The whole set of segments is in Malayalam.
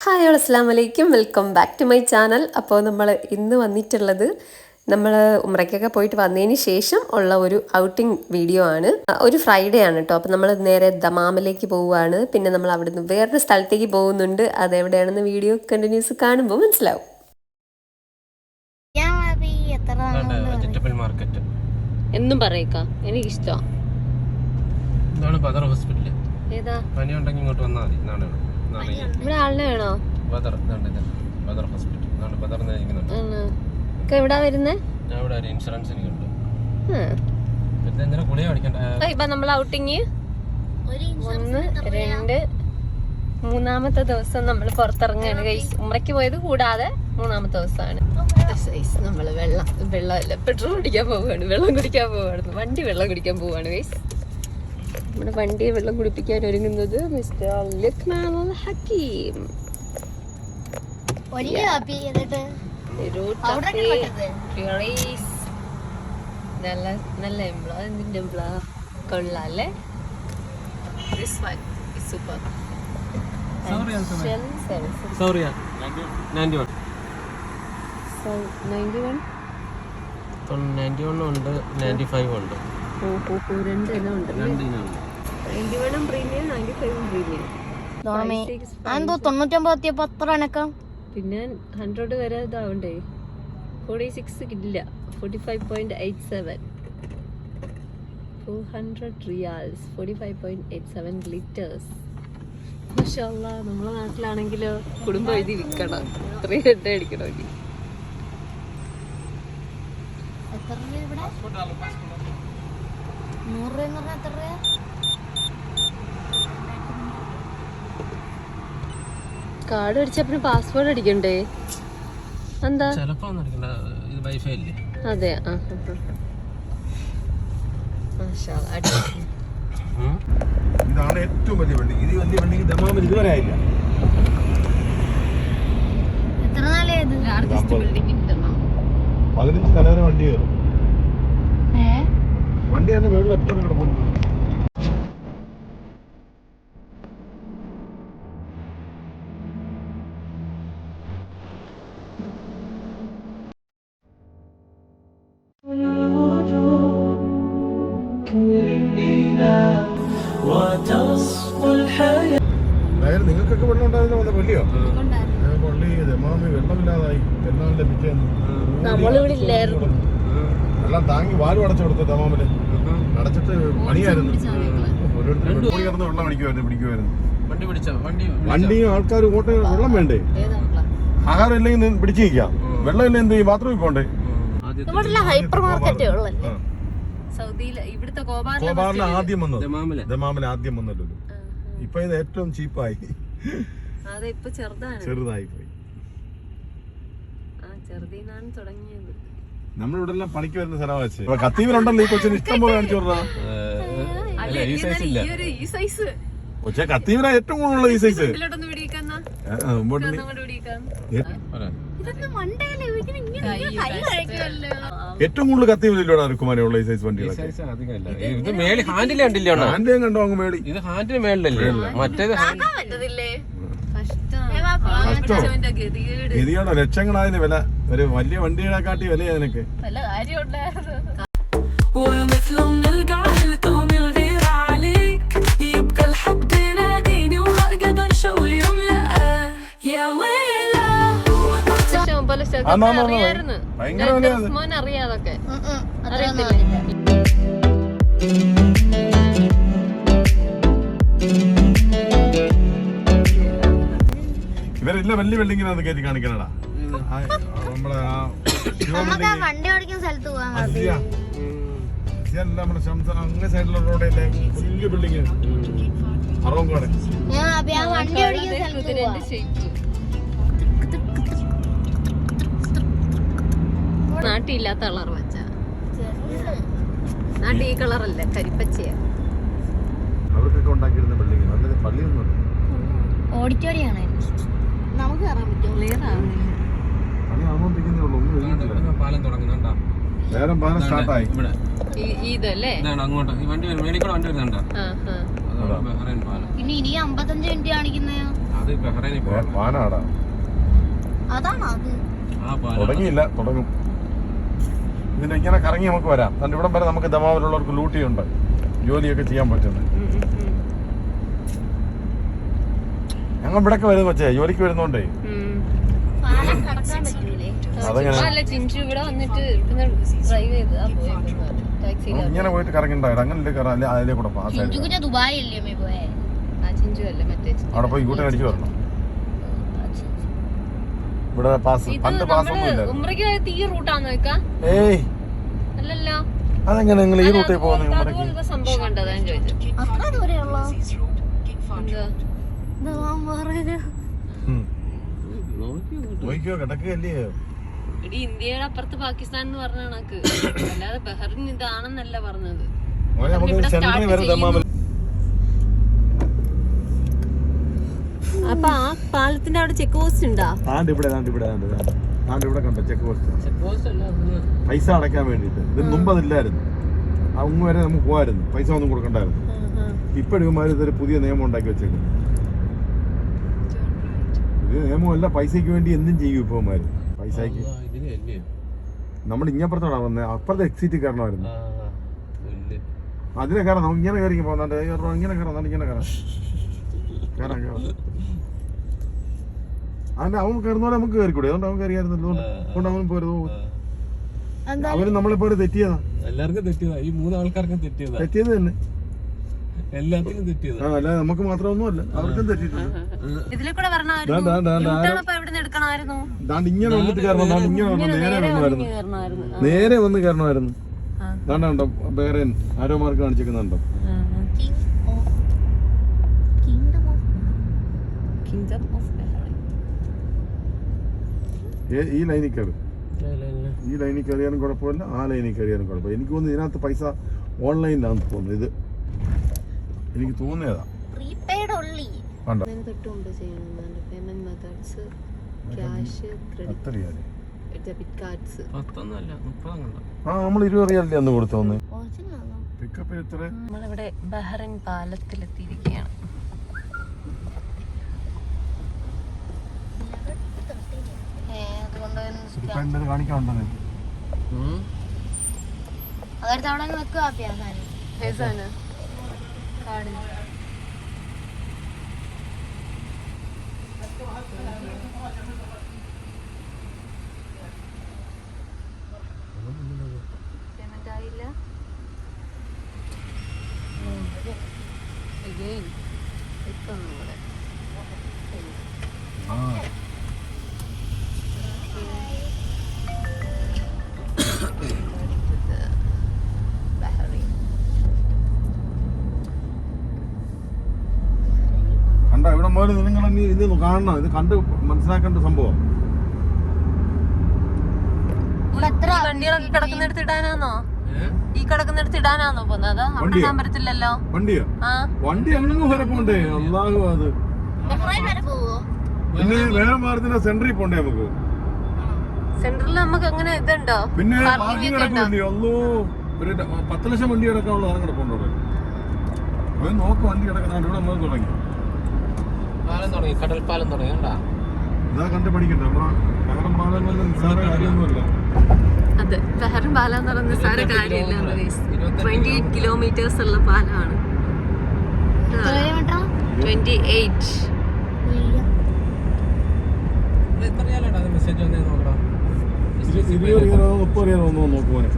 ഹായ് ഓൾ അസ്സാം വലൈക്കും welcome back to my channel അപ്പോൾ നമ്മൾ ഇന്ന് വന്നിട്ടുള്ളത് നമ്മൾ ഉമ്രയ്ക്കൊക്കെ പോയിട്ട് വന്നതിന് ശേഷം ഉള്ള ഒരു ഔട്ടിംഗ് വീഡിയോ ആണ്. ഒരു ഫ്രൈഡേ ആണ് കേട്ടോ അപ്പോൾ നമ്മൾ നേരെ ദമാമിലേക്ക് പോവുകയാണ്. പിന്നെ നമ്മൾ അവിടെ നിന്ന് വേറൊരു സ്ഥലത്തേക്ക് പോകുന്നുണ്ട്. അതെവിടെയാണെന്ന് വീഡിയോ കണ്ടിന്യൂസ് കാണുമ്പോൾ മനസ്സിലാവും. ഞാൻ അബി എത്ര വെജിറ്റബിൾ മാർക്കറ്റ് എന്നും പറയേക്കാം. എനിക്കിഷ്ടമാണ് ഹോസ്പിറ്റൽ ഏതാ? പനി ഉണ്ടെങ്കിൽ ഇങ്ങോട്ട് വന്നാൽ മതി. ഇതാണ് ഇവിടെ. ഇതാണ് ആളിനെ വേണോ? ബദർ ബദർ ഹോസ്പിറ്റൽ ഇരിക്കുന്നുണ്ട്. എവിടാ വരുന്നേ? ഞാൻ ഇവിടെ ഒരു ഇൻഷുറൻസ് എനിക്കുണ്ട്. ഇപ്പൊ നമ്മൾ ഔട്ടിങ് ഒരു ഒന്ന് രണ്ട് മൂന്നാമത്തെ ദിവസം നമ്മൾ പുറത്തിറങ്ങാണ് ഗൈസ് ഉമ്രയ്ക്ക് പോയത് കൂടാതെ മൂന്നാമത്തെ ദിവസമാണ്. നമ്മൾ വെള്ളം വെള്ളം വെള്ളമല്ല പെട്രോൾ കുടിക്കാൻ പോവാണ് വെള്ളം കുടിക്കാൻ പോവാണ് വണ്ടി വെള്ളം കുടിക്കാൻ പോവാണ് ഗൈസ് നമ്മുടെ വണ്ടിയെ വെള്ളം കുടിപ്പിക്കാൻ ഒരുങ്ങുന്നത് മിസ്റ്റർ ലുക്മാൻ അൽ ഹക്കീം. നല്ല നല്ല എംബ്ലോ എന്തിന്റെ എംബ്ലോ കൊള്ളാം അല്ലേ? This one super sorry ninety one ninety one ninety one ഉണ്ട് നയന്റി ഫൈവ് ഉണ്ട് രണ്ട് ഇനം ഉണ്ട് രണ്ട് ഇനമുണ്ട് നയന്റി അതെന്തോ തൊണ്ണൂറ്റൊമ്പത് എത്തിയപ്പോ അത്ര അനക്കം പിന്നെ ഹൺഡ്രഡ് വരെ ഇതാവണ്ടേ? ഫോർട്ടി സിക്സ് ഇല്ല forty five point eight seven four hundred riyals forty five point eight seven litres മാഷല്ല നമ്മളെ നാട്ടിലാണെങ്കിലോ കുടുംബം എഴുതി വിൽക്കണം. ഇത്രയും എണ്ണ അടിക്കണമെങ്കിൽ നൂറ് രൂപ എന്ന് പറഞ്ഞാൽ എത്ര രൂപ കാർഡ് അടിച്ചപ്പിന് പാസ്വേഡ് അടിക്കണ്ടേ? എന്താ? ചിലപ്പോ ഒന്നും അടിക്കണ്ട. ഇത് വൈഫൈ അല്ലേ? അതെ ആ. ഇതാണ് ഏറ്റവും വലിയ വണ്ടി ഇത് വലിയ വണ്ടി ദമാമിൽ ഇതുവരെ ആയില്ല. പതിനഞ്ച് കലവര വണ്ടി കയറും. ഏ? വണ്ടി തന്നെ വെള്ളം എത്ര കിടക്കുന്നു. അതായത് നിങ്ങൾക്കൊക്കെ വെള്ളം ഉണ്ടായിരുന്നു? വന്ന പള്ളിയോ പള്ളി ദമാമി വെള്ളമില്ലാതായി. പെരുന്നാളിന്റെ പിറ്റേന്ന് വെള്ളം താങ്ങി വാലും അടച്ചു കൊടുത്തു ദമാമിൽ അടച്ചിട്ട് പണിയായിരുന്നു. ഓരോരുത്തർ പോയി കിടന്ന് വെള്ളം അടിക്കുമായിരുന്നു പിടിക്കുമായിരുന്നു വണ്ടി പിടിച്ചോ? വണ്ടി വണ്ടിയും ആൾക്കാർ ഓട്ടെ വെള്ളം വേണ്ടേ? ആഹാരം ഇല്ലെങ്കിൽ നിന്ന് പിടിച്ചു നിൽക്കാം വെള്ളം ഇല്ലെങ്കിൽ എന്ത് ചെയ്യും? ബാത്റൂമിൽ പോണ്ടേ ഹൈപ്പർ മാർക്കറ്റേ ഉള്ളല്ലേ? സൗദിയിൽ ഇവിടുത്തെ കോബാറിന് ആദ്യം വന്നത്. ദമാമിലെ. ദമാമിൽ ആദ്യം വന്നല്ലോ ഇപ്പൊ ഇത് ഏറ്റവും ചീപ്പായി. അതെ ഇപ്പൊ ചെറുതാണ്. ചെറുതായി പോയി ആ ചെറുതീന്നാണ് തുടങ്ങിയത്. നമ്മളിവിടെ എല്ലാം പണിക്ക് വരുന്ന സ്ഥലം വെച്ച്. കത്തീവിലുണ്ടല്ലോ ഈ കൊച്ചിന് ഇഷ്ടം പോലെ കാണിച്ചു കൊടുത്താ. അല്ല ഈ സൈസ് ഇല്ല. ഈ സൈസ് കൊച്ചെ കത്തീവില ഏറ്റവും കൂടുതലുള്ള ഈ സൈസ് ഏറ്റവും കൂടുതൽ കുമാരമുള്ള ഈ സൈസ് ഈ വണ്ടികളൊക്കെ. സൈസ് അധികം ഇത് ഹാൻഡിൽ കണ്ടില്ലേ കണ്ടോ അങ്ങ് മേളി ഇത് ഹാൻഡിൽ മേളിലല്ലേ? മറ്റേത് ഗതിയാണോ ലക്ഷങ്ങളായതിന് വില. ഒരു വലിയ വണ്ടിയുടെ കാട്ടി വിലയാ നിനക്ക്. അറിയായിരുന്നു. ഭയങ്കര വിലയാണ്. മോൻ അറിയാതൊക്കെ. അറിയത്തില്ലേ? ഇവരില്ല വലിയ ബിൽഡിങ്ങിനകത്ത് കയറ്റി കാണിക്കണടാ. നമ്മളെ ആ വണ്ടി ഓടിക്കുന്ന സ്ഥലത്ത് നമ്മുടെ ശംസ അങ്ങ് സൈഡിലുള്ള റോഡല്ലേ വലിയ ബിൽഡിങ് വണ്ടി ഓടിക്കുന്ന സ്ഥലത്ത് ഇല്ലാത്ത കളർ വെച്ച. നാട്ടിൽ ഈ കളറല്ല കരിപ്പച്ചയാ. അവർക്കൊക്കെ ഉണ്ടാക്കിയിരുന്ന ബിൽഡിങ് നല്ലത് പള്ളിയൊന്നും ഓഡിറ്റോറിയാണ് നമുക്ക് കയറാൻ പറ്റും ക്ലിയർ ആവുന്നില്ല. പാലം സ്റ്റാർട്ടായി ഇതല്ലേ? അങ്ങോട്ട്. വണ്ടി വരും. വണ്ടി വരുന്നുണ്ടോ. പിന്നെ ഇനി അമ്പത്തഞ്ച് മിനിറ്റ് അത് ബഹ്റൈനിൽ അതാണോ അത്? ആ പാലം. തുടങ്ങിയില്ല തുടങ്ങും. ഇതിന്റെ ഇങ്ങനെ കറങ്ങി നമുക്ക് വരാം. എന്നിട്ട് ഇവിടം വരെ നമുക്ക് ദമാവിലുള്ളവർക്ക് ലൂട്ടിയുണ്ട്. ജോലിയൊക്കെ ചെയ്യാൻ പറ്റുന്നത്. ഞങ്ങൾ ഇവിടൊക്കെ വരുന്നു വെച്ചേ ജോലിക്ക് വരുന്നോണ്ടേ. ഇങ്ങനെ പോയിട്ട് കറങ്ങിണ്ടായിട്ട് അങ്ങനെ കയറാം അല്ലെ അതിലെ കൂടെ അവിടെ പോയി കൂട്ടി അടിച്ചു വരണം. ഇവിടെ പാസ് പണ്ട് പാസ് ഒന്നും നമ്മൾ ഇല്ലായിരുന്നു ഈ റൂട്ടാന്ന് വെക്കാ ഏയ്. അല്ലല്ലോ. അതെങ്ങനെ നിങ്ങൾ ഈ റൂട്ടിൽ പോകുന്ന അതുപോലത്തെ ഉമ്മറയ്ക്ക് അതുപോലത്തെ സംഭവം കണ്ടതാ ഞാൻ ചോദിച്ചത് അത്ര ദൂരെയുള്ള? എടി ഇന്ത്യയുടെ അപ്പുറത്ത് പാകിസ്ഥാൻ എന്ന് പറഞ്ഞ കണക്ക്. അല്ലാതെ ബഹറിൻ ഇതാണെന്നല്ല പറഞ്ഞത്. ഇവിടെ start വരെ ദമാമിൽ അപ്പൊ ആ പാലത്തിന്റെ അവിടെ ചെക്ക് പോസ്റ്റ് ഉണ്ടോ? താണ്ട് ഇവിടെ താണ്ട് ഇവിടെ താണ്ട് താണ്ട്. ഇവിടെ കണ്ടോ ചെക്ക് പോസ്റ്റ് ചെക്ക് പോസ്റ്റ് അല്ല പൈസ അടക്കാൻ വേണ്ടിട്ട് ഇതിന് മുമ്പ് അതില്ലായിരുന്നു. അങ്ങ് വരെ നമുക്ക് പോവായിരുന്നു. പൈസ ഒന്നും കൊടുക്കണ്ടായിരുന്നു. ഇപ്പൊ ഇവന്മാർ ഇതൊരു പുതിയ നിയമം ഉണ്ടാക്കി വെച്ചേക്കും പുതിയ നിയമമല്ല പൈസയ്ക്ക് വേണ്ടി എന്തും ചെയ്യും ഇപ്പൊ ഇവന്മാര് ഇതിന് നമ്മൾ ഇങ്ങപ്പുറത്തോടാ വന്നത് അപ്പുറത്തെ എക്സിറ്റ് കയറണമായിരുന്നു അതിനെ കയറാം. നമുക്ക് ഇങ്ങനെ കയറി പോകുന്നുണ്ട് ഇങ്ങനെ കയറാം. ഇങ്ങനെ കയറാം. കയറാം കയറാം. അതിന്റെ അവൻ കയറുന്നോടെ നമുക്ക് കയറിക്കൂടെ? അതുകൊണ്ട് അവൻ കയറിയായിരുന്നല്ലോ അതുകൊണ്ട് അവൻ പോരുന്നു അവർ നമ്മളെപ്പോലെ തെറ്റിയതാ. എല്ലാവർക്കും തെറ്റിയതാ. ഈ മൂന്ന് ആൾക്കാർക്കും തെറ്റിയതാ. തെറ്റിയത് തന്നെ. എല്ലാത്തിനും തെറ്റിയതാ. അല്ല നമുക്ക് മാത്രമൊന്നുമല്ല. അവർക്കും തെറ്റിട്ടുണ്ട് ഇങ്ങനെ വന്നിട്ട് കയറണം. ഇങ്ങനെ വന്ന്. നേരെ നേരെ കയറണമായിരുന്നു. കണ്ടോ? കാണിച്ചേക്കുന്നുണ്ടോ കിങ്ഡം ഓഫ് ബഹ്റൈൻ ഏ- ഈ ലൈനിൽ കയറി. ഈ ലൈനിൽ കയറിയാലും കുഴപ്പമില്ല ആ ലൈനിൽ കയറിയാലും കുഴപ്പമില്ല. എനിക്ക് തോന്നുന്നു ഇതിനകത്ത് പൈസ ഓൺലൈനിലാണെന്ന് തോന്നുന്നു ഇത്. എനിക്ക് തോന്നിയതാ. നമ്മൾ ഇരുപത് റിയാലല്ലേ അന്ന് കൊടുത്തോന്ന് പിക്കപ്പ് എത്ര? നമ്മളിവിടെ ബഹ്റൈൻ പാലത്തിലെത്തിയിരിക്കുകയാണ് ഏ അതുകൊണ്ട് ഇപ്പൊ കാണിക്കാനുണ്ടോ അതെടുത്ത് അവിടെ വെക്കുക ആപ്പിയാക്കാൻ ഏതാണ് കാർഡിന് പേയ്മെന്റ് ആയില്ല Again. ഇപ്പൊ ഇനി ഇത് കാണണം. ഇത് കണ്ട് മനസ്സിലാക്കേണ്ട സംഭവം. ഈ കിടക്കുന്നിടത്ത് ഇടാനാണോ പോകുന്നത് അവിടെ പറ്റത്തില്ലല്ലോ വണ്ടിയോ? വണ്ടി അങ്ങ് വരെ പോണ്ടേ അള്ളാഹു അത്. ബഹ്റൈൻ വരെ പിന്നെ വേറെ സെന്ററിൽ പോണ്ടേ നമുക്ക്? സെന്ററിൽ നമുക്ക് അങ്ങനെ ഇതുണ്ടോ? പിന്നെ പാർക്കിംഗ് അല്ലോ ഒരു പത്ത് ലക്ഷം വണ്ടി കിടക്കാനുള്ള കിടപ്പുണ്ടോ നോക്ക് വണ്ടി കിടക്കുന്നുണ്ട് ഇവിടെ നമ്മൾ തുടങ്ങി. പാലം തുടങ്ങി കടൽ പാലം തുടങ്ങി കണ്ടാ? ഇതാ കണ്ട് പഠിക്കണ്ട നമ്മളെ പാലം പാലങ്ങളിൽ നിസ്സാര കാര്യമൊന്നുമല്ല. അതെ ബഹ്റൈൻ പാലം എന്ന് പറയുന്നത് നിസ്സാര കാര്യമില്ല ട്വന്റി എയ്റ്റ് കിലോമീറ്റേഴ്സ് ഉള്ള പാലമാണ്. ട്വന്റി എയ്റ്റ് എത്ര മെസ്സേജ് വന്നേ റിയാലോ മുപ്പത് റിയാലോ ഒന്നോ നോക്കുവാനെ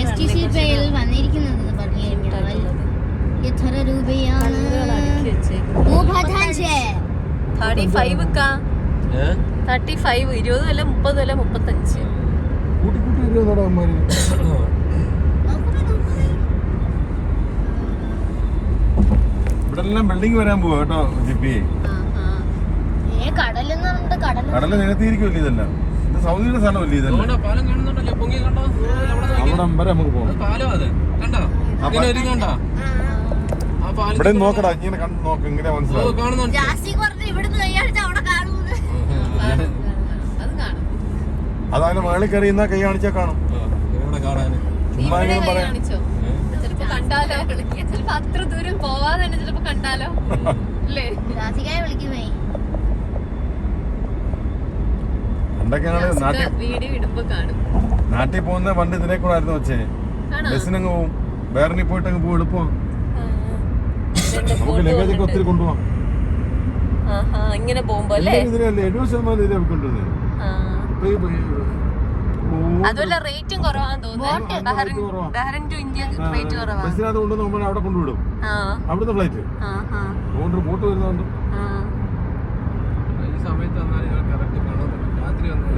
എസ് ടി സി പേയിൽ വന്നിരിക്കുന്നത് പറഞ്ഞു കഴിഞ്ഞാൽ എത്ര രൂപയാണ് മൂവാധാഞ്ച് തേർട്ടി ഫൈവ് ഏഹ് തേർട്ടി ഫൈവ് ഇരുപത് അല്ല മുപ്പത് അല്ല മുപ്പത്തഞ്ച്. ബിൽഡിംഗ് വരാൻ പോവാ കേട്ടോ ജിപ്പി. കടൽ? ഇതെല്ലാം. ഇത് സൗദിയുടെ സ്ഥലമല്ലേ ഇതെല്ലാം? അവിടെ വരെ നമുക്ക് ഇവിടെ നോക്കടാ ഇങ്ങനെ കണ്ടു നോക്ക് ഇങ്ങനെ മനസ്സിലാവും കാണുന്നുണ്ട് ജാസ്തി പറഞ്ഞ് ഇവിടുന്ന് കൈയടിച്ച് അവിടെ കാണുന്നത് അത് കാണും അതായത് മേളിൽ കയറിയുന്ന കൈ കാണിച്ചാൽ കാണും. ചുമ്മാ പറയാം. ചിലപ്പോ അത്ര ദൂരം പോവാതെ തന്നെ ചിലപ്പോ കണ്ടാലോ? അല്ലേ? വിളിക്കുന്നേ നാട്ടിൽ പോകുന്ന പണ്ട് ഇതിനെ കൂടെ ആയിരുന്നു വെച്ചേ. ബസ്സിനങ്ങ് പോവും. വേറെ പോയിട്ട് അങ്ങ് പോകും എളുപ്പം. നമുക്ക് ലഗേജ് ഒക്കെ ഒത്തിരി കൊണ്ടുപോകാം ഇങ്ങനെ പോകുമ്പോ അല്ലേ? എഴുപത് ശതമാനം റേറ്റും കുറവാന്ന് തോന്നുന്നു. ബഹറിൻ കുറവാ. ബഹറിൻ ടു ഇന്ത്യ റേറ്റ് കുറവാ. ബസ്സിനകത്ത് കൊണ്ടുവന്ന് നമ്മൾ അവിടെ കൊണ്ടുവിടും. ആ. അവിടുത്തെ ഫ്ലൈറ്റ്. ആ ആ. അതുകൊണ്ട് ബോട്ട്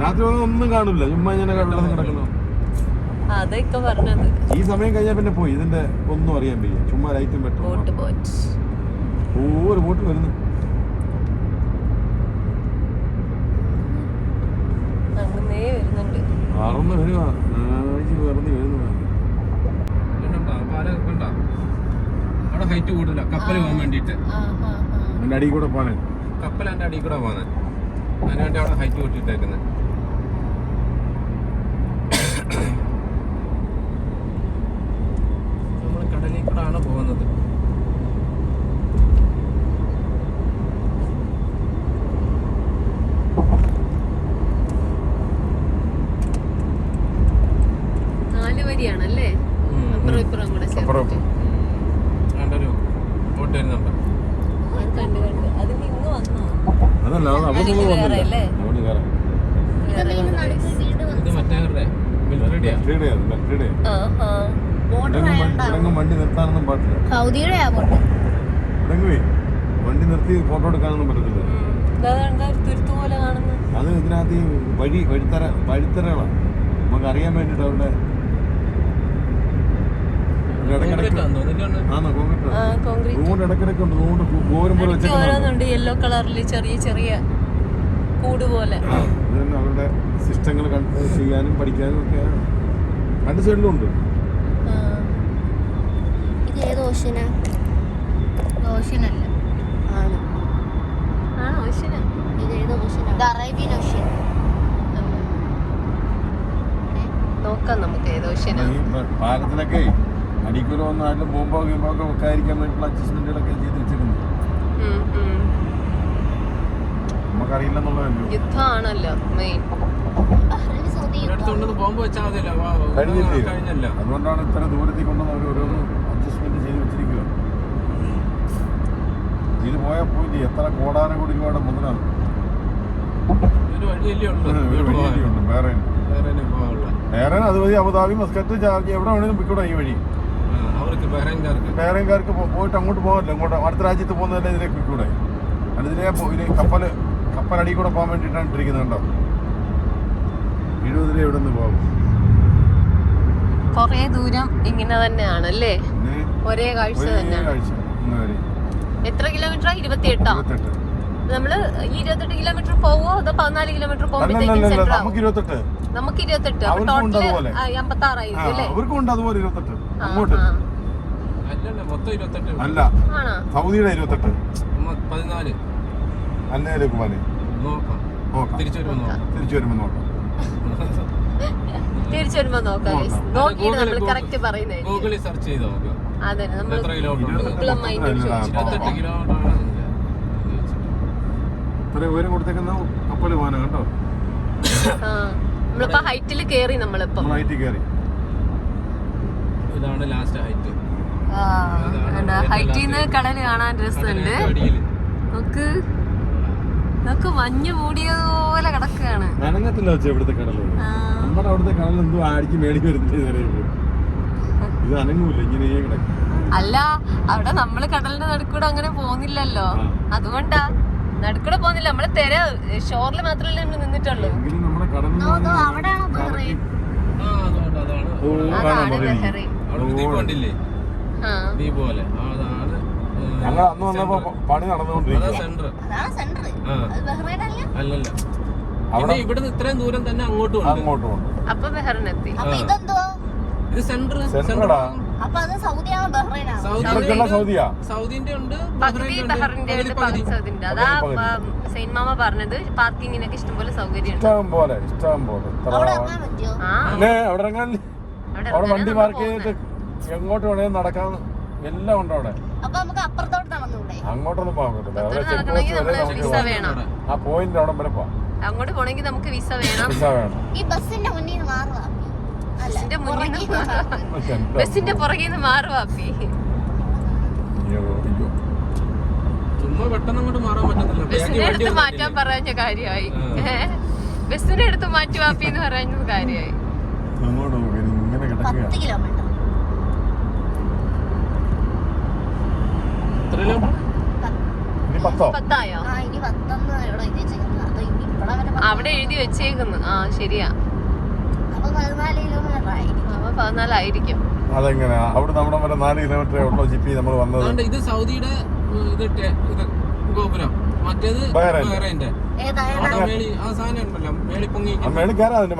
രാത്രി വന്നാൽ. ഒന്നും കാണില്ല. ചുമ്മാ ഇങ്ങനെ വെള്ളം കിടക്കുന്നു. അതൊക്കെ പറഞ്ഞത്. ഈ സമയം കഴിഞ്ഞാൽ പിന്നെ പോയി. ഇതിന്റെ ഒന്നും അറിയാൻ പറ്റില്ല ചുമ്മാ ലൈറ്റും ബോട്ട് ബോട്ട് ഓ ഒരു ബോട്ട് വരുന്നു അങ്ങനെ പറന്ന് വരുക പറന്ന് വരുന്നു. കണ്ടോ പാലം കണ്ടോ അവിടെ ഹൈറ്റ് കൂടുതല. കപ്പൽ പോകാൻ വേണ്ടിയിട്ട്. ആ ആ ആ. അതിന്റെ അടിയിൽ കൂടെ പോകാൻ. കപ്പൽ എന്റെ അടിയിൽ കൂടെ പോകാൻ. അതിന് വേണ്ടി അവിടെ ഹൈറ്റ് കൂട്ടിയിട്ടേക്കുന്നത് നമ്മൾ കടലിൽ കൂടെ ആണ് പോകുന്നത് അപ്പുറം ഇപ്പുറം കൂടെ കണ്ട് കണ്ട്. ഇന്ന് വന്നോ? അതല്ല വന്നില്ല. അല്ലേ? വണ്ടി നിർത്താനൊന്നും പാടില്ല. വണ്ടി നിർത്തി ഫോട്ടോ എടുക്കാനൊന്നും പറ്റത്തില്ല. അത് ഇതിനകത്ത് ഈ വഴി വഴിത്തര വഴിത്തരകളാണ് നമുക്ക് അറിയാൻ വേണ്ടിട്ട് അവരുടെ ഇവിടെ ഇടയ്ക്കിടയ്ക്ക് കോൺക്രീറ്റ് ആണെന്ന് തോന്നുന്നില്ല ആണോ കോൺക്രീറ്റ് ആ കോൺക്രീറ്റ് റോഡ് ഇടയ്ക്കിടയ്ക്ക് ഉണ്ട് റോഡ് ഗോപുരം പോലെ എനിക്ക് വെച്ചേക്കുന്നുണ്ട് ഓരോന്നുണ്ട്. യെല്ലോ കളറിൽ ചെറിയ ചെറിയ കൂട് പോലെ. അവരുടെ സിസ്റ്റങ്ങൾ ചെയ്യാനും പഠിക്കാനും ഒക്കെ രണ്ട് സൈഡിലും ഉണ്ട്. ഇത് ഏത് ഓഷ്യനാ ഓഷനല്ല. ആണ്? ആ ശരി ഇത് ഏത് ഓഷ്യനാ ഇത് അറേബ്യൻ ഓഷ്യൻ നോക്കാം നമുക്ക് ഏതോ ഈ പാലത്തിലൊക്കെ അടിക്കൂല ഒന്നായാലും ബോംബോ ഗീമ്പോ ഒക്കെ വെക്കാതിരിക്കാൻ വേണ്ടിയിട്ടുള്ള അഡ്ജസ്റ്റ്മെന്റുകളൊക്കെ ചെയ്ത് വെച്ചിരുന്നു നമുക്കറിയില്ലെന്നുള്ളതല്ലോ യുദ്ധമാണല്ലോ മെയിൻ അതുകൊണ്ടാണ് ഇത്ര ദൂരത്തിൽ കൊണ്ടുവന്ന് അവർ ഓരോന്ന് അഡ്ജസ്റ്റ്മെന്റ് ചെയ്ത് വെച്ചിരിക്കുക. ഇത് പോയാൽ പോയില്ലേ? എത്ര കോടാന കോടി രൂപയുടെ മുതലാണ് വേറെ വേറെ അത് മതി അതുവഴി അബുദാബി മസ്കറ്റ് ചാർജ് എവിടെ വേണേലും പിക്കൂടെ ഈ വഴി. ബഹ്റൈൻകാർക്ക് വേറെക്കാർക്ക് പോയിട്ട് അങ്ങോട്ട് പോകാറില്ല. ഇങ്ങോട്ട് അടുത്ത രാജ്യത്ത് പോകുന്നതല്ലേ ഇതിലേക്ക് പിക്കൂടെ അതിലെ കപ്പൽ കപ്പലടി കൂടെ പോകാൻ വേണ്ടിയിട്ടാണ് ഇട്ടിരിക്കുന്നത് കേട്ടോ എഴുപതിലെ ഇവിടെ നിന്ന് പോകും? കൊറേ ദൂരം ഇങ്ങനെ തന്നെയാണ് അല്ലേ ഒരേ കാഴ്ച തന്നെയാണ്. എത്ര കിലോമീറ്റർ ഇരുപത്തി എട്ടോ ഇരുപത്തെട്ട്. നമ്മൾ ഈ ഇരുപത്തെട്ട് കിലോമീറ്റർ പോവോ അതോ പതിനാല് കിലോമീറ്റർ പോകുമ്പോഴത്തേക്കും നമുക്ക് ഇരുപത്തെട്ട്. നമുക്ക് ടോട്ടൽ. അമ്പത്തി ആറായിരിക്കും അല്ലേ? അവർക്കും ഉണ്ട് അതുപോലെ ഇരുപത്തെട്ട്. ആ, അങ്ങോട്ട് ആ. അല്ലല്ല മൊത്തം ഇരുപത്തെട്ട് അല്ല. സൗദിയുടെ ഇരുപത്തെട്ട്. പതിനാല്. അല്ലേ നോക്കാം. തിരിച്ചു വരുമ്പോൾ തിരിച്ചു നോക്കാം. തിരിച്ചു വരുമ്പോ നോക്കാം guys. നോക്കാം. നോക്കിയിട്ട് നമ്മൾ കറക്റ്റ് ഗൂഗിളിൽ സെർച്ച് ചെയ്ത് നോക്കാം അതെ നമ്മൾ ഗൂഗിളും മൈൻഡും ഇത്രയും ഉയരം കൊടുത്തേക്കുന്ന കപ്പൽ പോകാനാ കേട്ടോ ആ നമ്മളിപ്പോ ഹൈറ്റിൽ കേറി നമ്മളിപ്പം. ഐ ടി ഇതാണ് ലാസ്റ്റ് ഹൈറ്റ് ഹൈറ്റിൽ നിന്ന് കടൽ കാണാൻ രസമുണ്ട്. നമുക്ക് നമുക്ക് നോക്ക് മഞ്ഞ് മൂടിയതുപോലെ കിടക്കുകയാണ്. നനങ്ങത്തില്ല വെച്ചാൽ ഇവിടുത്തെ കടൽ. ആ, നമ്മുടെ അവിടുത്തെ കടൽ എന്തോ ആടിക്ക് മേടി വരുന്നത് ഇതുവരെ ഇത് അനങ്ങൂല ഇങ്ങനെ കിടക്കും. അല്ല അവിടെ നമ്മൾ കടലിന്റെ നടുക്കൂടെ അങ്ങനെ പോകുന്നില്ലല്ലോ. അതുകൊണ്ടാ നടുക്കൂടെ പോകുന്നില്ല. നമ്മൾ തെര ഷോറിൽ മാത്രമല്ലേ നമ്മൾ നിന്നിട്ടുള്ളൂ. അതാണ് ബഹ്റൈൻ ദ്വീപ് പോലെ ഞങ്ങൾ അന്ന് വന്നപ്പോ പണി അതാ സെന്റർ അതാണ് സെന്റർ ബഹ്റൈൻ അല്ല അല്ലല്ല. അവിടെ ഇവിടുന്ന് ഇത്രയും ദൂരം തന്നെ അങ്ങോട്ടും ഉണ്ട്. അങ്ങോട്ടും ഉണ്ട്. അപ്പൊ ഇതെന്തോ ഇത് സെന്റർ സെന്ററാ സൗദിന്റെ ഉണ്ട് ബഹറിന്റെ ഉണ്ട് പകുതി. സൗദിന്റെ അതാ പകുതി, പകുതി. സെയിൻ മാമ പറഞ്ഞത് പാർക്കിങ്ങിനൊക്കെ ഇഷ്ടംപോലെ സൗകര്യമുണ്ട്. ഇഷ്ടം പോലെ ഇഷ്ടം പോലെ. അവിടെ വണ്ടി പാർക്ക് ചെയ്തിട്ട് എങ്ങോട്ട് വേണേലും നടക്കാൻ എല്ലാം ഉണ്ട് അവിടെ. അങ്ങോട്ടൊന്നും പോകാൻ പറ്റില്ല അവിടെ ചെക്ക് പോസ്റ്റ് വരെ നമുക്ക് ആ പോയിന്റ് അവിടെ വരെ പോവാം. അങ്ങോട്ട് പോണെങ്കിൽ നമുക്ക് വിസ വേണം. വിസ വേണം. ഈ ബസ്സിന്റെ മുന്നിൽ നിന്ന് മാറുക അല്ല ബസ്സിന്റെ മുന്നിൽ ബസ്സിന്റെ പുറകിൽ നിന്ന് മാറുക അപ്പി. ചുമ്മാ പെട്ടെന്ന് അങ്ങോട്ട് മാറാൻ പറ്റത്തില്ല. ബസ്സിന്റെ വന്നിട്ടില്ലേ? മാറ്റാൻ പറഞ്ഞ കാര്യമായി. ബസ്സിന്റെ അടുത്ത് മാറ്റി വാപ്പി എന്ന് പറയുന്നത് കാര്യമായി. അങ്ങോട്ട് ഇങ്ങനെ കിടക്കുക പത്ത് കിലോമീറ്റർ എത്ര കിലോമീറ്റർ? ഇനി പത്തോ? പത്തായോ? ആ ഇനി പത്തൊന്ന് ഇവിടെ ഇനി ഇവിടെ വരെ പത്ത്. അവിടെ എഴുതി വെച്ചേക്കുന്നു. ആ ശരിയാ. അപ്പൊ പതിനാല് കിലോമീറ്റർ ആയിരിക്കും അപ്പൊ പതിനാലായിരിക്കും. അതെങ്ങനെ അവിടെ നമ്മുടെ വരെ നാല് കിലോമീറ്റർ ഉള്ളൂ ജിപ്പി നമ്മൾ വന്നത്. അതുകൊണ്ട് ഇത് സൗദിയുടെ ഉം, ഇത് ടെ- ഇത് ഗോപുരം. മറ്റേത് ബഹ്റൈൻ. ബഹ്റൈന്റെ. ഏതാ? ആ മേളി ആ സാധനം ഉണ്ടല്ലോ മേളി പൊങ്ങി ആ മേളിൽ കയറാം അതിന്റെ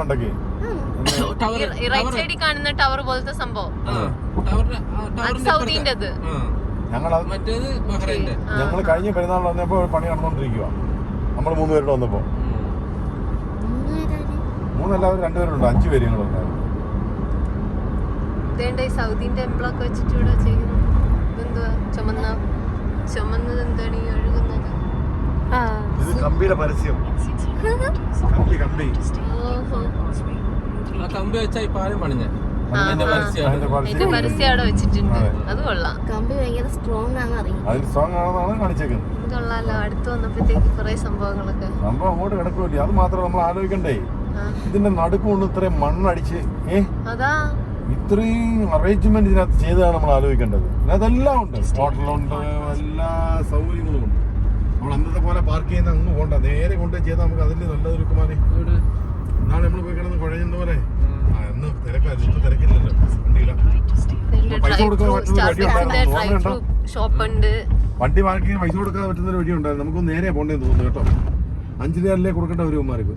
ടവർ ഈ റൈറ്റ് സൈഡിൽ കാണുന്ന ടവർ പോലത്തെ സംഭവം. ടവറിന്റെ അത് സൗദിന്റെത് ഞങ്ങൾ മറ്റേത് ബഹ്റൈന്റെ. ഞങ്ങൾ കഴിഞ്ഞ പെരുന്നാൾ വന്നപ്പോ പണി നടന്നുകൊണ്ടിരിക്കുക നമ്മൾ മൂന്ന് പേരുടെ വന്നപ്പോ. മൂന്ന് പേരാണ് മൂന്നല്ലാതെ രണ്ടുപേരുണ്ട്. അഞ്ചു പേര് ഞങ്ങളുണ്ടായിരുന്നു ഇതേണ്ട ഈ സൗദിന്റെ എംബ്ലൊക്കെ വെച്ചിട്ട് ഇവിടെ ചെയ്യുന്നു ചുമന്ന ചുമന്നത് എന്താണ് ഈ ഒഴുകുന്നത്? ആ. ഇത് കമ്പിയുടെ പരസ്യം. കമ്പി കമ്പി. ഓഹോ. ആ കമ്പി വെച്ചാ ഈ പാലം പണിഞ്ഞ. അതിന്റെ പരസ്യം അവിടെ വെച്ചിട്ടുണ്ട്. അതെ. കൊള്ളാം. കമ്പി ഭയങ്കര സ്ട്രോങ് ആണെന്ന് അതിന് സ്ട്രോങ് ആണെന്നാണ് കാണിച്ചേക്കുന്നത്. കൊള്ളാലോ. അടുത്ത് വന്നപ്പോഴത്തേക്ക് കുറെ സംഭവങ്ങളൊക്കെ. സംഭവം അങ്ങോട്ട് കിടക്കുമല്ലേ അത് മാത്രം നമ്മൾ ആലോചിക്കണ്ടേ. ഇതിന്റെ നടുക്കൊണ്ട് ഇത്രയും മണ്ണടിച്ച് ഏ? അതാ. ഇത്രയും അറേഞ്ച്മെന്റ് ഇതിനകത്ത് ചെയ്തതാണ് നമ്മൾ ആലോചിക്കേണ്ടത്. ഇതിനകത്തെല്ലാം ഉണ്ട്. ഹോട്ടലുണ്ട് എല്ലാ സൗകര്യങ്ങളും ഉണ്ട് നമ്മൾ അന്നത്തെ പോലെ പാർക്ക് ചെയ്യുന്ന അങ്ങ് പോകണ്ട നേരെ കൊണ്ടുപോയി ചെയ്താൽ നമുക്ക് അതിൽ നല്ലതൊരുക്കുമാനേ എന്നാണ് നമ്മൾ പോയി കിടന്ന് കുഴഞ്ഞ പോലെ? ആ എന്ന് തിരക്കാണ് ഇപ്പൊ തിരക്കില്ലല്ലോ വണ്ടിയില്ല വണ്ടി വാങ്ങിക്കാൻ പൈസ കൊടുക്കാൻ പറ്റുന്ന ഒരു വഴിയുണ്ടായിരുന്നു. നമുക്ക് നേരെ പോകേണ്ടതെന്ന് തോന്നുന്നു കേട്ടോ. അഞ്ചു രൂപയല്ലേ കൊടുക്കേണ്ട ഒരു ഉമ്മാർക്ക്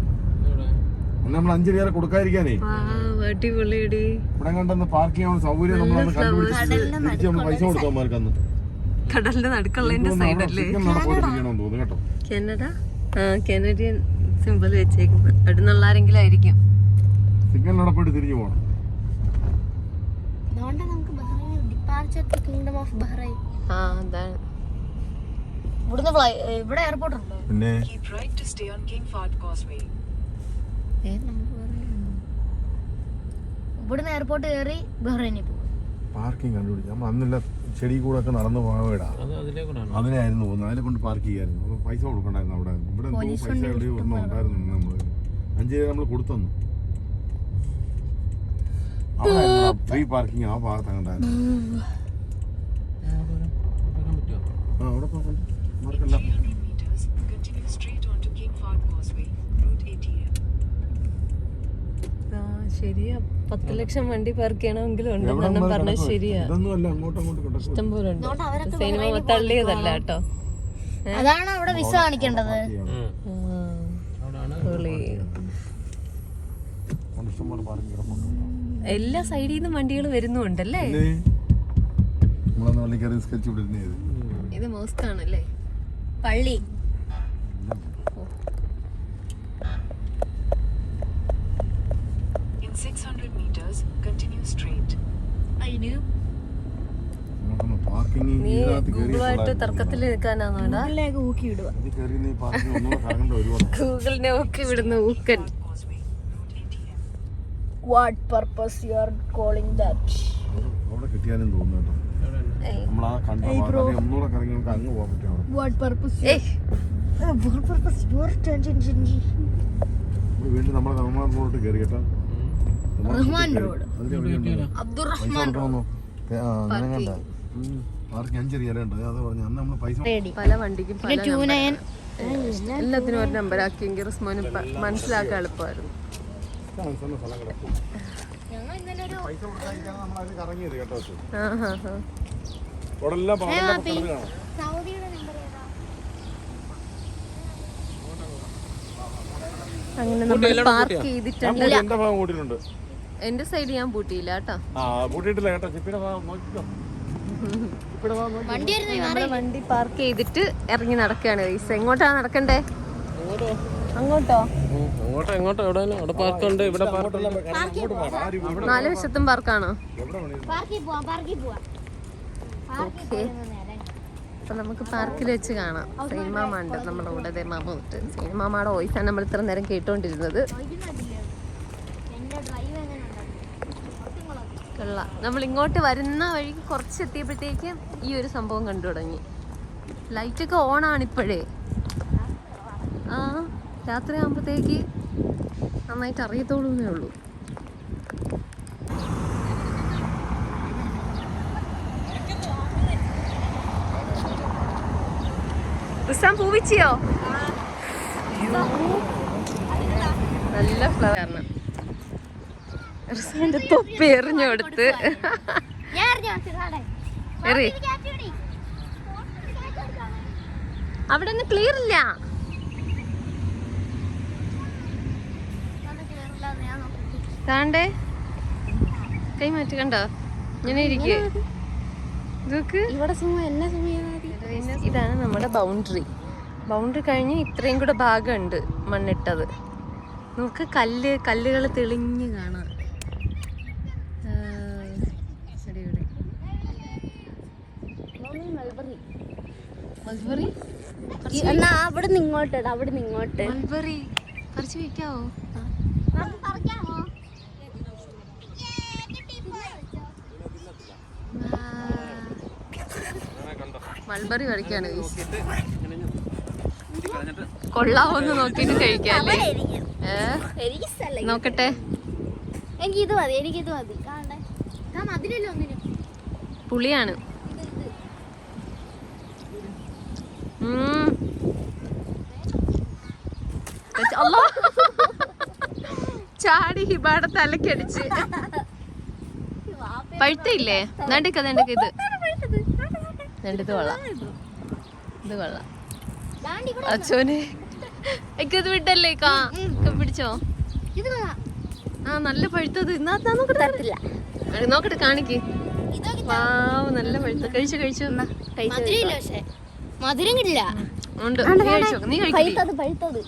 നമ്മൾ അഞ്ചു രൂപ കൊടുക്കാതിരിക്കാനേ ഇവിടെ കണ്ടെന്ന് പാർക്ക് ചെയ്യാൻ സൗകര്യം നമ്മൾ അന്ന് കണ്ടുപിടിച്ച് നമ്മൾ പൈസ കൊടുക്കാൻ മാർക്ക് അന്ന്. കടലിന്റെ നടുക്കുള്ളതിന്റെ സൈഡല്ലേ കേട്ടോ. കാനഡ? ആ കാനഡിയൻ സിമ്പിൾ വെച്ചേക്കുന്നത്. അവിടെ നിന്നുള്ള ആരെങ്കിലും ആയിരിക്കും. സിഗ്നലിനോടെ പോയിട്ട് തിരിഞ്ഞു പോകണം അതുകൊണ്ട് നമുക്ക് Bahrain departure to kingdom of Bahrain ആ അതാണ്. ഇവിടുന്ന് ഫ്ലൈ ഇവിടെ എയർപോർട്ട് ഉണ്ടോ? പിന്നെ? ടു സ്റ്റേ ഓൺ കോസ്വേ ഏ, നമുക്ക് ബഹ്റൈൻ. ഇവിടുന്ന് എയർപോർട്ട് കയറി ബഹ്റൈനിൽ പോകും പാർക്കിംഗ് കണ്ടുപിടിച്ചു. നമ്മൾ അന്നില്ല ചെടി കൂടെ ഒക്കെ നടന്നു അതിലേക്കൂടാണ് അതിനായിരുന്നു പോകുന്നത്. അതിനെ കൊണ്ട് പാർക്ക് ചെയ്യായിരുന്നു. അപ്പോൾ പൈസ കൊടുക്കണ്ടായിരുന്നു അവിടെ. ഇവിടെ പൈസ എവിടെയോ ഒന്നും ഉണ്ടായിരുന്നു നമ്മൾ അഞ്ച് രൂപ നമ്മൾ കൊടുത്തന്നു. അവിടെ ഫ്രീ പാർക്കിംഗ് ആ ഭാഗത്ത് പറ്റുമോ ആ അവിടെ പോകാം മാർക്കല്ല continue straight on King Fahd Causeway, Route ATM. ആ ശരിയാ. പത്ത് ലക്ഷം വണ്ടി പാർക്ക് ചെയ്യണമെങ്കിലും ഉണ്ടെന്നെണ്ണം പറഞ്ഞ ശരിയാ. ഇഷ്ടം പോലെ ഉണ്ട്. സിനിമ തള്ളിയതല്ല കേട്ടോ. അതാണ് അവിടെ വിസ കാണിക്കേണ്ടത്. പൊളി. എല്ലാ സൈഡിൽ നിന്നും വണ്ടികൾ വരുന്നുണ്ടല്ലേ? ഇത് മോസ്റ്റ് ആണല്ലേ പള്ളി In 600 meters, continue straight. അതിന് പാർക്കിംഗ് നീ ഇതിനകത്ത് ഗൂഗിളുമായിട്ട് കയറി തർക്കത്തിൽ നിൽക്കാനാണോടാ ഉള്ളിലേക്ക് ഊക്കി വിടുക ഗൂഗിളിനെ ഒക്കെ വിടുന്ന ഊക്കൻ. What purpose you are calling that അവിടെ- കിട്ടിയാലും തോന്നുന്നു നമ്മൾ ആ കണ്ട ഭാഗം ഒന്നുകൂടെ കറങ്ങി നമുക്ക് അങ്ങ് പോകാൻ പറ്റും അവിടെ വാട്ട് പർപ്പസ് ഏയ്. വാട്ട് പർപ്പസ് യുവർ നമ്മൾ വീണ്ടും നമ്മുടെ റഹ്മാൻ റോഡ് കയറി കേട്ടോ. റഹ്മാൻ റോഡ്. അബ്ദുറഹ്മാൻ പല വണ്ടിക്കും എല്ലാത്തിനും ഒരു നമ്പർ ആക്കിയെങ്കിൽ റിസ്മോന് പ- മനസ്സിലാക്കാൻ എളുപ്പമായിരുന്നു. ഞങ്ങൾ ഇന്നലെ ഒരു പൈസ നമ്മൾ അതിൽ കറങ്ങിയത് കേട്ടോ സൗദിയുടെ നമ്പർ ഏതാ? അങ്ങനെ നമ്മൾ പാർക്ക് ചെയ്തിട്ടുണ്ട്. ഞാൻ എന്റെ ഭാഗം കൂട്ടിയിട്ടുണ്ട്. എന്റെ സൈഡ് ഞാൻ പൂട്ടിയില്ല കേട്ടോ. പൂട്ടിയിട്ടില്ല കേട്ടോ. ചിപ്പിയുടെ ഭാഗം നോക്കിക്കോ. ചിപ്പിയുടെ ഭാഗം നോക്കി വണ്ടി നമ്മൾ വണ്ടി പാർക്ക് ചെയ്തിട്ട് ഇറങ്ങി നടക്കാണ്. എങ്ങോട്ടാ നടക്കണ്ടേ? അങ്ങോട്ടോ? അങ്ങോട്ടോ എങ്ങോട്ടോ? എവിടെ അവിടെ പാർക്കുണ്ട് ഇവിടെ നാല് വശത്തും പാർക്കാണോ ഓക്കേ. അപ്പൊ നമുക്ക് പാർക്കിൽ വെച്ച് കാണാം. സൈനിമാമ ഉണ്ട് നമ്മുടെ കൂടെ. ദേ മാമ വിട്ട് സൈനിമാമയുടെ വോയിസാണ് നമ്മൾ ഇത്ര നേരം കേട്ടോണ്ടിരുന്നത്. കൊള്ളാം. നമ്മൾ ഇങ്ങോട്ട് വരുന്ന വഴിക്ക് കുറച്ച് എത്തിയപ്പോഴത്തേക്ക് ഈ ഒരു സംഭവം കണ്ടു തുടങ്ങി. ലൈറ്റൊക്കെ ഓണാണ് ഇപ്പോഴേ. ആ രാത്രി ആകുമ്പോഴത്തേക്ക് നന്നായിട്ട് അറിയത്തോളൂന്നേ ഉള്ളൂ. റിസാൻ പൂവിച്ചിയോ നല്ല ഫ്ലവർ റിസാന്റെ തൊപ്പി എറിഞ്ഞു കൊടുത്ത്. എറി. അവിടെ നിന്ന് ക്ലിയർ ഇല്ല. താണ്ടേ? കൈ മാറ്റി കണ്ടോ? ഇങ്ങനെ ഇരിക്കേ. ഇവിടെ ഇതാണ് നമ്മുടെ ബൗണ്ടറി ബൗണ്ടറി കഴിഞ്ഞ് ഇത്രയും കൂടെ ഭാഗമുണ്ട് മണ്ണിട്ടത്. നമുക്ക് കല്ല് കല്ലുകൾ തെളിഞ്ഞ് കാണാം. മൽബറി അവിടെ നിന്ന് ഇങ്ങോട്ട് അവിടെ നിന്ന് ഇങ്ങോട്ട്. മൽബറി കുറച്ച് വെക്കാവോ? മൽബറി കഴിക്കാണ് കൊള്ളാവൊന്ന് കൊള്ളാവോന്ന് നോക്കിട്ട് കഴിക്കാല്ലേ ഏ? നോക്കട്ടെ. എനിക്ക് ഇത് മതി. എനിക്ക് ഇത് മതി പുളിയാണ്. ചാടി ഹിബാടെ തലക്കടിച്ച് പഴുത്തില്ലേ നടക്കത് ഇത്. രണ്ടിത് കൊള്ളാം. ഇത് കൊള്ളാം. അച്ഛനെ. എനിക്കത് വിട്ടല്ലേ കാ? പിടിച്ചോ. ആ നല്ല പഴുത്തത്. ഇന്നാ നോക്കട്ടെ തരത്തില്ല. നോക്കട്ടെ കാണിക്ക്. വാവ് നല്ല പഴുത്ത. കഴിച്ചു കഴിച്ചു. മധുരം കിട്ടില്ല. ഉണ്ട്. നീ നീ കഴിക്കില്ലേ പഴുത്തത് പഴുത്തത്.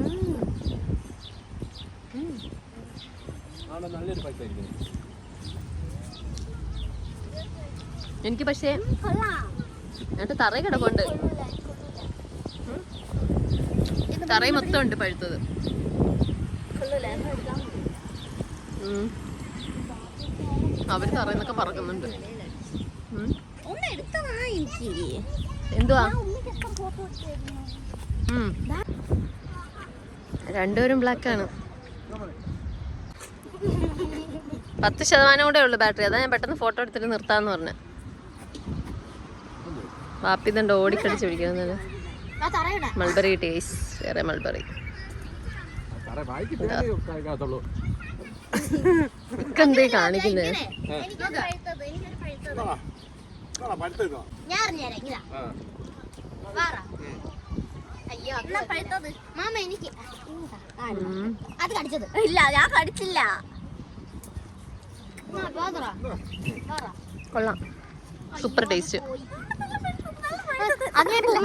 ഇത് കഴിക്കാൻ നല്ലൊരു പൈസ ആയിരിക്കും. എനിക്ക് പക്ഷേ എന്നിട്ട് തറയിൽ കിടപ്പുണ്ട്. തറയിൽ മൊത്തം ഉണ്ട് പഴുത്തത്. അവർ. അവർ തറയിന്നൊക്കെ പറക്കുന്നുണ്ട്. എന്തുവാ? രണ്ടുപേരും ബ്ലാക്ക് ആണ്. പത്ത് ശതമാനം കൂടെ ഉള്ളു ബാറ്ററി. അതാ ഞാൻ പെട്ടെന്ന് ഫോട്ടോ എടുത്തിട്ട് നിർത്താന്ന് പറഞ്ഞു. വാപ്പി ഇതുണ്ട് ഓടിക്കടിച്ച് പിടിക്കുന്നത് മൾബറി ടേസ്റ്റ്. വേറെ മൾബറി. എന്തേ? കാണിക്കുന്നത് ഞാൻ അറിഞ്ഞുതരാം അയ്യോ എന്നാ പഴുത്തത് മാമ എനിക്ക്. അത് കടിച്ചത് ഇല്ല ഞാൻ കടിച്ചില്ല. കൊള്ളാം. Super taste.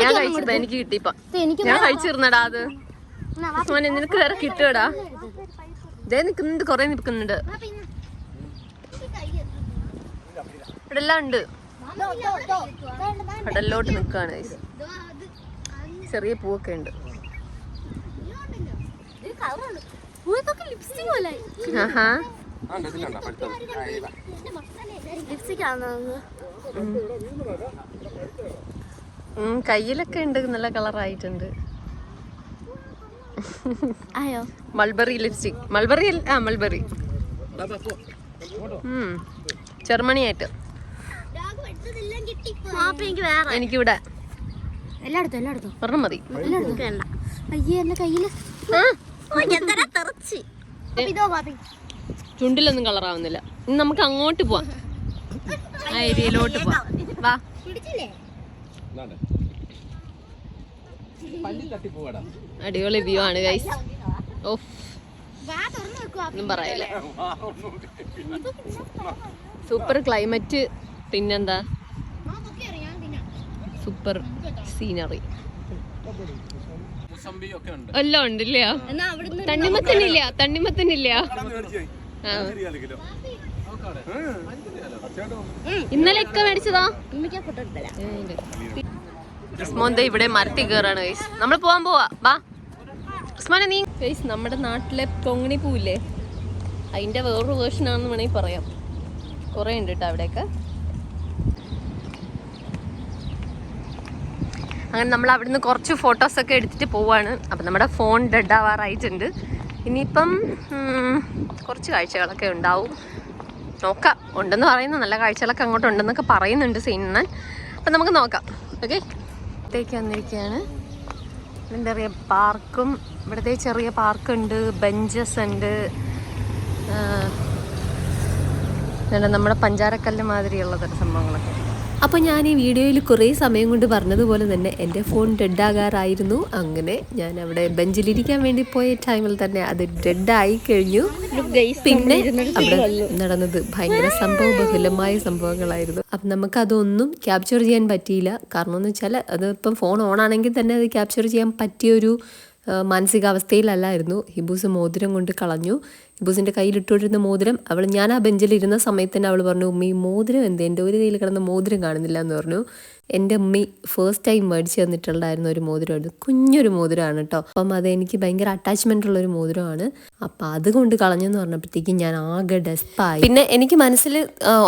ഞാൻ കഴിച്ചത് എനിക്ക് കിട്ടിപ്പ ഇത് ഞാൻ കഴിച്ചിരുന്നടാ അത്. മോനെ നിനക്ക് വേറെ കിട്ടുവടാ. ഇതേ നിക്കുന്നുണ്ട് കൊറേ കൈ ഇവിടെ എല്ലാം ഉണ്ട്. കടലിലോട്ട് നിൽക്കുകയാണ് guys. ദോ, അത്. അത് ചെറിയ പൂവൊക്കെ ഉണ്ട്. കയ്യിലൊക്കെ ഉണ്ട്. നല്ല കളറായിട്ടുണ്ട്. മൾബറി ലിപ്സ്റ്റിക് മൾബറി അല്ല- ആ മൾബറി. ചെറുമണിയായിട്ട്. എനിക്ക് എനിക്കിവിടെ. എല്ലായിടത്തും എല്ലായിടത്തും. ഒരെണ്ണം മതി. എല്ലായിടത്തും. വേണ്ട. അയ്യേ എന്റെ കയ്യിൽ. ചുണ്ടിലൊന്നും കളറാവുന്നില്ല. ഇനി നമുക്ക് അങ്ങോട്ട് പോവാം. ഏരിയയിലോട്ട് പോവാം. വാ. അടിപൊളി വ്യൂ ആണ് ഗൈസ് ഓഫ്. വാ തുറന്നു വെക്കുക ഒന്നും പറയില്ല. Super climate. പിന്നെന്താ? അറിയാം പിന്നെ സൂപ്പർ. സീനറി മുസമ്പി ഒക്കെ ഉണ്ട് എല്ലാം ഉണ്ടില്ല തണ്ണിമത്തനില്ല തണ്ണിമത്തനില്ല. ഇന്നലെയൊക്കെ മേടിച്ചതാ? ഉസ്മോന്ത ഇവിടെ മരത്തിൽ കയറാണ് ഗൈസ് നമ്മൾ പോവാൻ പോവാ. വാ. ഉസ്മാനെ നീ ഗൈസ് നമ്മുടെ നാട്ടിലെ പൊങ്ങണി പൂവില്ലേ അതിന്റെ വേറൊരു വേർഷൻ ആണെന്ന് വേണമെങ്കിൽ പറയാം. കുറേ ഉണ്ട് കേട്ടോ അവിടെയൊക്കെ. അങ്ങനെ നമ്മൾ അവിടുന്ന് കുറച്ച് ഫോട്ടോസ് ഒക്കെ എടുത്തിട്ട് പോവാണ്. അപ്പം നമ്മുടെ ഫോൺ ഡെഡ് ആവാറായിട്ടുണ്ട്. ഇനിയിപ്പം കുറച്ച് കാഴ്ചകളൊക്കെ ഉണ്ടാവും. നോക്കാം. ഉണ്ടെന്ന് പറയുന്നു. നല്ല കാഴ്ചകളൊക്കെ അങ്ങോട്ട് ഉണ്ടെന്നൊക്കെ പറയുന്നുണ്ട് സീനൻ അപ്പം നമുക്ക് നോക്കാം. ഓക്കെ ഇവിടത്തേക്ക് വന്നിരിക്കുകയാണ്. എന്താ പറയുക പാർക്കും ഇവിടുത്തെ ചെറിയ പാർക്കുണ്ട് ബെഞ്ചസ് ഉണ്ട്. നമ്മുടെ പഞ്ചാരക്കല്ല് മാതിരിയുള്ള തരം സംഭവങ്ങളൊക്കെ. അപ്പോൾ ഞാൻ ഈ വീഡിയോയിൽ കുറേ സമയം കൊണ്ട് പറഞ്ഞതുപോലെ തന്നെ എന്റെ ഫോൺ ഡെഡാകാറായിരുന്നു അങ്ങനെ ഞാൻ അവിടെ ബെഞ്ചിലിരിക്കാൻ വേണ്ടി പോയ ടൈമിൽ തന്നെ അത് ഡെഡായി കഴിഞ്ഞു. പിന്നെ അവിടെ നടന്നത് ഭയങ്കര സംഭവ ബഹുലമായ സംഭവങ്ങളായിരുന്നു. അപ്പം നമുക്ക് അതൊന്നും ക്യാപ്ചർ ചെയ്യാൻ പറ്റിയില്ല. കാരണം എന്ന് വെച്ചാൽ അത് ഇപ്പം ഫോൺ ഓൺ ആണെങ്കിൽ തന്നെ അത് ക്യാപ്ചർ ചെയ്യാൻ പറ്റിയൊരു മാനസികാവസ്ഥയിലല്ലായിരുന്നു. ഹിബൂസ് മോതിരം കൊണ്ട് കളഞ്ഞു. ഹിബൂസിന്റെ കയ്യിലിട്ടുകൊണ്ടിരുന്ന മോതിരം അവൾ ഞാൻ ആ ബെഞ്ചിലിരുന്ന സമയത്ത് തന്നെ അവൾ പറഞ്ഞു ഉമ്മ ഈ മോതിരം എന്ത്? എന്റെ ഒരു കയ്യിൽ കിടന്ന മോതിരം കാണുന്നില്ല എന്ന് പറഞ്ഞു. എന്റെ ഉമ്മി ഫസ്റ്റ് ടൈം മേടിച്ച് തന്നിട്ടുണ്ടായിരുന്ന ഒരു മോതിരമായിരുന്നു. കുഞ്ഞൊരു മോതിരമാണ് കേട്ടോ. അപ്പം അത് എനിക്ക് ഭയങ്കര അറ്റാച്ച്മെന്റ് ഉള്ള ഒരു മോതിരമാണ്. അപ്പം അതുകൊണ്ട് കളഞ്ഞെന്ന് പറഞ്ഞപ്പോഴത്തേക്കും ഞാൻ ആകെ ഡെസ്പായി. പിന്നെ എനിക്ക് മനസ്സിൽ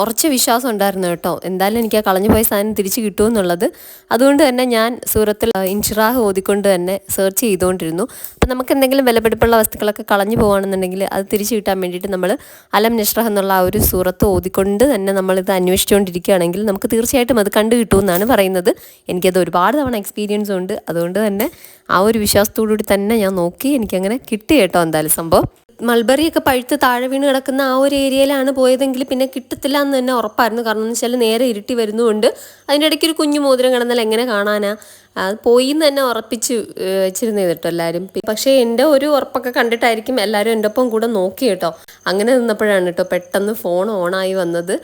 ഉറച്ച വിശ്വാസം ഉണ്ടായിരുന്നു കേട്ടോ. എന്തായാലും എനിക്ക് ആ കളഞ്ഞു പോയ സാധനം തിരിച്ച് കിട്ടുമെന്നുള്ളത് അതുകൊണ്ട് തന്നെ ഞാൻ സൂറത്തിൽ ഇൻഷിറാഹ് ഓതിക്കൊണ്ട് തന്നെ സെർച്ച് ചെയ്തുകൊണ്ടിരുന്നു. അപ്പം നമുക്ക് എന്തെങ്കിലും വിലപിടിപ്പുള്ള വസ്തുക്കളൊക്കെ കളഞ്ഞു പോകുകയാണെന്നുണ്ടെങ്കിൽ അത് തിരിച്ചു കിട്ടാൻ വേണ്ടിയിട്ട് നമ്മൾ അലം നിഷ്റഹ് എന്നുള്ള ആ ഒരു സൂറത്ത് ഓതിക്കൊണ്ട് തന്നെ നമ്മളിത് അന്വേഷിച്ചുകൊണ്ടിരിക്കുകയാണെങ്കിൽ നമുക്ക് തീർച്ചയായിട്ടും അത് കണ്ടു കിട്ടുമെന്നാണ് പറയുന്നത്. എനിക്കത് ഒരുപാട് തവണ എക്സ്പീരിയൻസ് ഉണ്ട്. അതുകൊണ്ട് തന്നെ ആ ഒരു വിശ്വാസത്തോടുകൂടി തന്നെ ഞാൻ നോക്കി എനിക്കങ്ങനെ കിട്ടി കേട്ടോ എന്തായാലും സംഭവം. മൾബറിയൊക്കെ പഴുത്ത് താഴെ വീണ് കിടക്കുന്ന ആ ഒരു ഏരിയയിലാണ് പോയതെങ്കിൽ പിന്നെ കിട്ടത്തില്ല എന്ന് തന്നെ ഉറപ്പായിരുന്നു. കാരണം എന്ന് വെച്ചാൽ നേരെ ഇരുട്ടി വരുന്നുണ്ട് അതിന്റെ ഇടയ്ക്ക് ഒരു കുഞ്ഞു മോതിരം കിടന്നാൽ എങ്ങനെ കാണാനാ? അത് പോയി എന്ന് തന്നെ ഉറപ്പിച്ച് വെച്ചിരുന്നു കേട്ടോ എല്ലാവരും. പക്ഷേ എന്റെ ഒരു ഉറപ്പൊക്കെ കണ്ടിട്ടായിരിക്കും എല്ലാവരും എന്റെ ഒപ്പം കൂടെ നോക്കി കേട്ടോ. അങ്ങനെ നിന്നപ്പോഴാണ് കേട്ടോ പെട്ടെന്ന് ഫോൺ ഓണായി വന്നത്.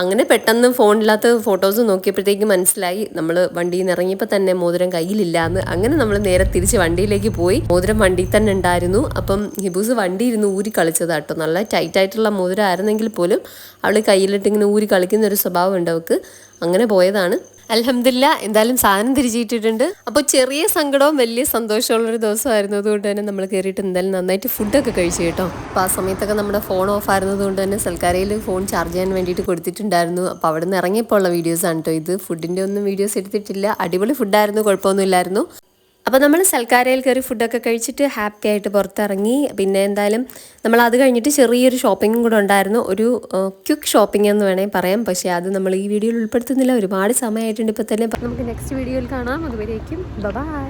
അങ്ങനെ പെട്ടെന്ന് ഫോണില്ലാത്ത ഫോട്ടോസ് നോക്കിയപ്പോഴത്തേക്ക് മനസ്സിലായി. നമ്മൾ വണ്ടിയിൽ നിന്ന് ഇറങ്ങിയപ്പോൾ തന്നെ മോതിരം കയ്യിലില്ല എന്ന് അങ്ങനെ നമ്മൾ നേരെ തിരിച്ച് വണ്ടിയിലേക്ക് പോയി. മോതിരം വണ്ടിയിൽ തന്നെ ഉണ്ടായിരുന്നു. അപ്പം ഹിബൂസ് വണ്ടി ഇരുന്ന് ഊരി കളിച്ചതാട്ടോ നല്ല ടൈറ്റായിട്ടുള്ള മോതിരം ആയിരുന്നെങ്കിൽ പോലും അവൾ കയ്യിലിട്ട് ഇങ്ങനെ ഊരി കളിക്കുന്ന ഒരു സ്വഭാവം ഉണ്ട് അവൾക്ക് അങ്ങനെ പോയതാണ്. അലഹമില്ല എന്തായാലും സാധനം തിരിച്ചിട്ടിട്ടുണ്ട്. അപ്പോൾ ചെറിയ സങ്കടവും വലിയ സന്തോഷമുള്ളൊരു ദിവസമായിരുന്നു. അതുകൊണ്ട് തന്നെ നമ്മൾ കയറിയിട്ട് എന്തായാലും നന്നായിട്ട് ഫുഡൊക്കെ കഴിച്ചു കേട്ടോ. അപ്പോൾ ആ സമയത്തൊക്കെ നമ്മുടെ ഫോൺ ഓഫ് ആയിരുന്നത് കൊണ്ട് തന്നെ സൽക്കാരയിൽ ഫോൺ ചാർജ് ചെയ്യാൻ വേണ്ടിയിട്ട് കൊടുത്തിട്ടുണ്ടായിരുന്നു. അപ്പോൾ അവിടെ നിന്ന് ഇറങ്ങിയപ്പോൾ ഉള്ള വീഡിയോസ് ആണ് കേട്ടോ ഇത്. ഫുഡിന്റെ ഒന്നും വീഡിയോസ് എടുത്തിട്ടില്ല. അടിപൊളി ഫുഡായിരുന്നു കുഴപ്പമൊന്നുമില്ലായിരുന്നു അപ്പോൾ നമ്മൾ സൽക്കാരയിൽ കയറി ഫുഡൊക്കെ കഴിച്ചിട്ട് ഹാപ്പി ആയിട്ട് പുറത്തിറങ്ങി. പിന്നെ എന്തായാലും നമ്മൾ അത് കഴിഞ്ഞിട്ട് ചെറിയൊരു ഷോപ്പിങ്ങും കൂടെ ഉണ്ടായിരുന്നു. ഒരു ക്വിക്ക് ഷോപ്പിംഗ് എന്ന് വേണമെങ്കിൽ പറയാം. പക്ഷേ അത് നമ്മൾ ഈ വീഡിയോയിൽ ഉൾപ്പെടുത്തുന്നില്ല. ഒരുപാട് സമയമായിട്ടുണ്ട് ഇപ്പോൾ തന്നെ നമുക്ക് നെക്സ്റ്റ് വീഡിയോയിൽ കാണാം. അതുവരേക്കും ബൈ